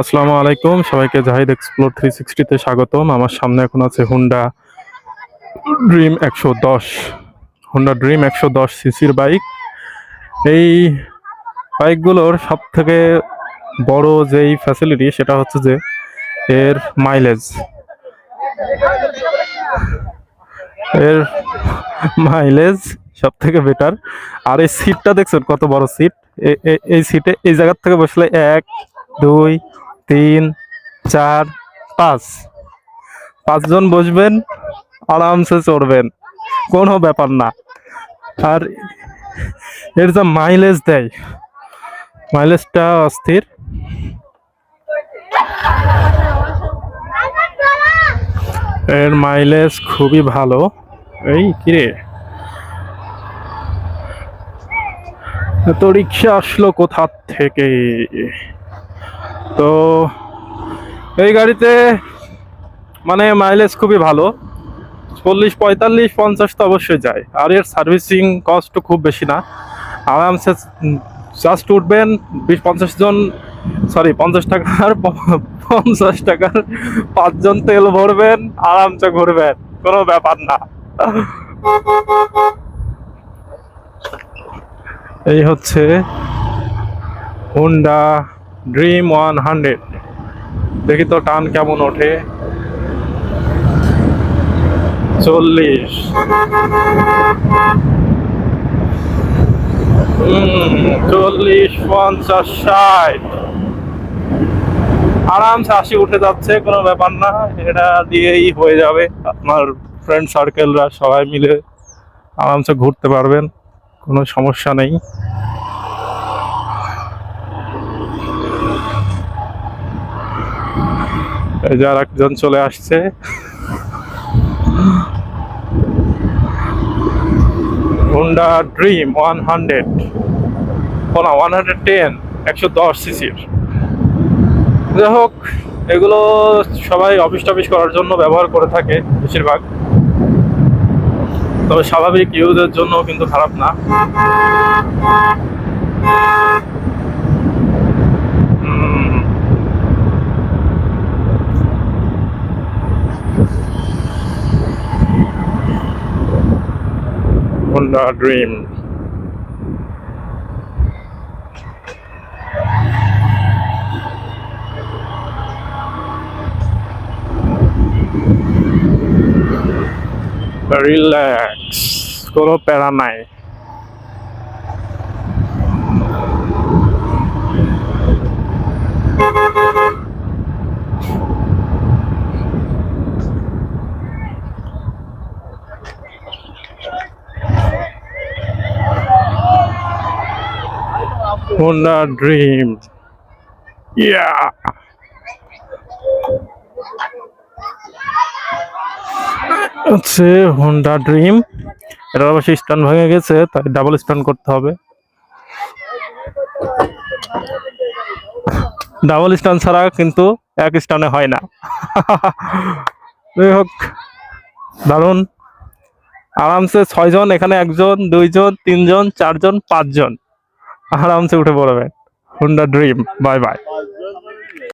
আসসালামু আলাইকুম, সবাইকে জাহিদ এক্সপ্লোর থ্রি সিক্সটিতে স্বাগতম। আমার সামনে এখন আছে হুন্ডা ড্রিম একশো দশ হুন্ডা ড্রিম একশো দশ সিসির বাইক এই বাইকগুলোর সব থেকে বড় যেই ফ্যাসিলিটি সেটা হচ্ছে যে এর মাইলেজ এর মাইলেজ সব থেকে বেটার আর এই সিটটা দেখছেন কত বড় সিট এই সিটে এই জায়গার থেকে বসলে এক, দুই তিন, চার, পাঁচ। পাঁচজন বসবেন, আরামসে চড়বেন। কোনো ব্যাপার না। আর এর যা মাইলেজ দেয় মাইলেজটা অস্থির। এর মাইলেজ খুবই ভালো। এই কিরে তো রিক্সা আসলো কোথা থেকে? তো এই গাড়িতে মানে মাইলেজ খুবই ভালো। চল্লিশ, পঁয়তাল্লিশ, পঞ্চাশ তো অবশ্যই যায়। আর এর সার্ভিসিং কস্ট খুব বেশি না। আরামসে জাস্ট উঠবেন, বিশ, পঞ্চাশ জন সরি পঞ্চাশ টাকার পঞ্চাশ টাকার পাঁচজন তেল ভরবেন, আরামসে ঘুরবেন। কোনো ব্যাপার না। এই হচ্ছে হুন্ডা ড্রিম ওয়ান হান্ড্রেড দেখি তো টান কেমন ওঠে। চল্লিশ। চল্লিশ, পঞ্চাশ, ষাট। আরামসে আশি উঠে যাচ্ছে, কোনো ব্যাপার না, এটা দিয়েই হয়ে যাবে। আপনার ফ্রেন্ড সার্কেলরা সবাই মিলে আরামসে ঘুরতে পারবেন, কোনো সমস্যা নেই। এই যে একজন চলে আসছে। হুন্ডা ড্রিম ওয়ান হান্ড্রেড না ওয়ান হান্ড্রেড টেন একশো দশ সিসির যাই হোক, এগুলো সবাই অফিস টফিস করার জন্য ব্যবহার করে থাকে বেশিরভাগ। তবে স্বাভাবিক ইউজের জন্য কিন্তু খারাপ না। Honda Dream รีแลกซ์โคโรเปราใหม่ Honda Dream. Yeah. হচ্ছে হোন্ডা ড্রিম এটা অবশ্যই স্ট্যান্ড ভেঙে গেছে, তাই ডাবল স্ট্যান্ড করতে হবে। ডাবল স্ট্যান্ড ছাড়া কিন্তু এক স্ট্যান্ডে হয় না। যাই হোক, দারুণ। আরামসে ছয়জন, এখানে একজন, দুইজন, তিনজন, চারজন, পাঁচজন। আরামসে উঠে পড়বেন। Honda dream bye bye